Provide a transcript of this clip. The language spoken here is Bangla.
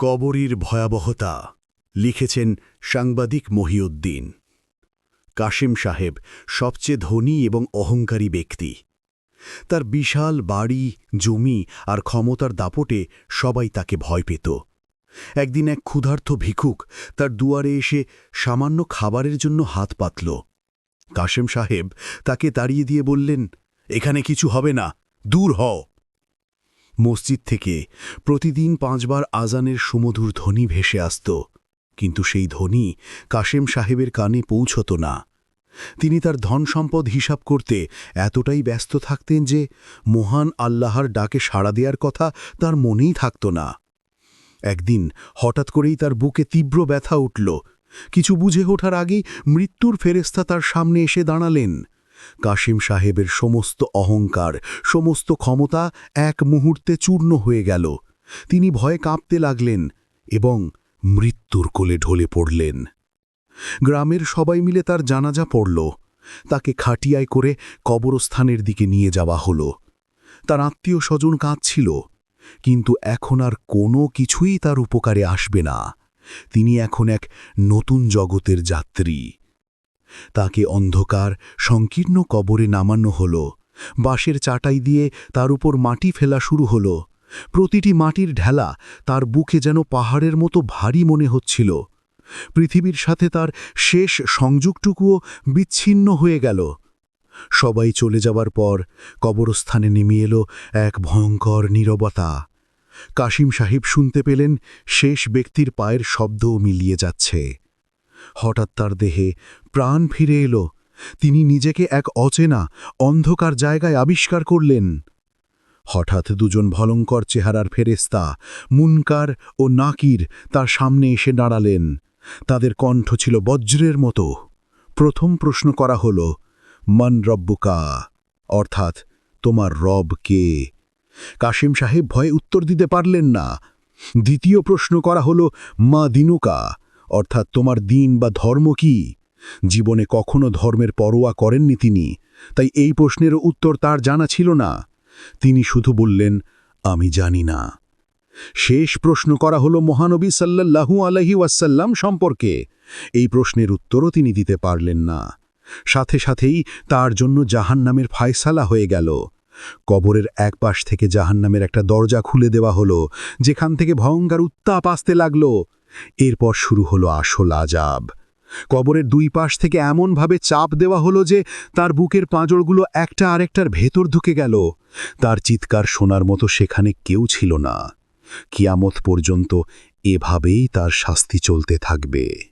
কবরীর ভয়াবহতা লিখেছেন সাংবাদিক মহিউদ্দিন। কাশিম সাহেব সবচেয়ে ধনী এবং অহংকারী ব্যক্তি। তার বিশাল বাড়ি, জমি আর ক্ষমতার দাপটে সবাই তাকে ভয় পেত। একদিন এক ক্ষুধার্ত ভিক্ষুক তার দুয়ারে এসে সামান্য খাবারের জন্য হাত পাতল। কাশেম সাহেব তাকে তাড়িয়ে দিয়ে বললেন, এখানে কিছু হবে না, দূর হও। মসজিদ থেকে প্রতিদিন পাঁচবার আজানের সুমধুর ধ্বনি ভেসে আসত, কিন্তু সেই ধ্বনি কাশেম সাহেবের কানে পৌঁছত না। তিনি তার ধন সম্পদ হিসাব করতে এতটাই ব্যস্ত থাকতেন যে মহান আল্লাহর ডাকে সাড়া দেওয়ার কথা তার মনেই থাকত না। একদিন হঠাৎ করেই তার বুকে তীব্র ব্যথা উঠল। কিছু বুঝে ওঠার আগেই মৃত্যুর ফেরেস্তা তার সামনে এসে দাঁড়ালেন। কাশিম সাহেবের সমস্ত অহংকার, সমস্ত ক্ষমতা এক মুহূর্তে চূর্ণ হয়ে গেল। তিনি ভয়ে কাঁপতে লাগলেন এবং মৃত্যুর কোলে ঢলে পড়লেন। গ্রামের সবাই মিলে তার জানাজা পড়ল। তাকে খাটিয়ায় করে কবরস্থানের দিকে নিয়ে যাওয়া হল। তার আত্মীয় স্বজন কাঁদছিল, কিন্তু এখন আর কোনো কিছুই তার উপকারে আসবে না। তিনি এখন এক নতুন জগতের যাত্রী। তাকে অন্ধকার, সংকীর্ণ কবরে নামানো হল। বাঁশের চাটাই দিয়ে তার উপর মাটি ফেলা শুরু হল। প্রতিটি মাটির ঢেলা তার বুকে যেন পাহাড়ের মতো ভারী মনে হচ্ছিল। পৃথিবীর সাথে তার শেষ সংযোগটুকুও বিচ্ছিন্ন হয়ে গেল। সবাই চলে যাবার পর কবরস্থানে নেমে এলো এক ভয়ঙ্কর নীরবতা। কাশিম সাহেব শুনতে পেলেন শেষ ব্যক্তির পায়ের শব্দও মিলিয়ে যাচ্ছে। হঠাৎ তার দেহে প্রাণ ফিরে এলো। তিনি নিজেকে এক অচেনা, অন্ধকার জায়গায় আবিষ্কার করলেন। হঠাৎ দুজন ভলঙ্কর চেহারার ফেরেস্তা মুনকার ও নাকির তার সামনে এসে দাঁড়ালেন। তাদের কণ্ঠ ছিল বজ্রের মতো। প্রথম প্রশ্ন করা হল, মন রব্বুকা? অর্থাৎ, তোমার রব কে? কাশিম সাহেব ভয়ে উত্তর দিতে পারলেন না। দ্বিতীয় প্রশ্ন করা হল, মা দিনুকা? অর্থাৎ তোমার দিন বা ধর্ম কি? জীবনে কখনো ধর্মের পরোয়া করেননি তিনি, তাই এই প্রশ্নেরও উত্তর তার জানা ছিল না। তিনি শুধু বললেন, আমি জানি না। শেষ প্রশ্ন করা হল মহানবী সাল্লাল্লাহু আলহি ওয়াসাল্লাম সম্পর্কে। এই প্রশ্নের উত্তরও তিনি দিতে পারলেন না। সাথে সাথেই তার জন্য জাহান্নামের ফায়সালা হয়ে গেল। কবরের এক পাশ থেকে জাহান্নামের একটা দরজা খুলে দেওয়া হলো, যেখান থেকে ভয়ঙ্কর উত্তাপ আসতে লাগল। এরপর শুরু হলো আসল আজাব। কবরের দুই পাশ থেকে এমনভাবে চাপ দেওয়া হলো যে তার বুকের পাঁজরগুলো একটা আরেকটার ভেতর ঢুকে গেল। তার চিৎকার শোনার মতো সেখানে কেউ ছিল না। কিয়ামত পর্যন্ত এভাবেই তার শাস্তি চলতে থাকবে।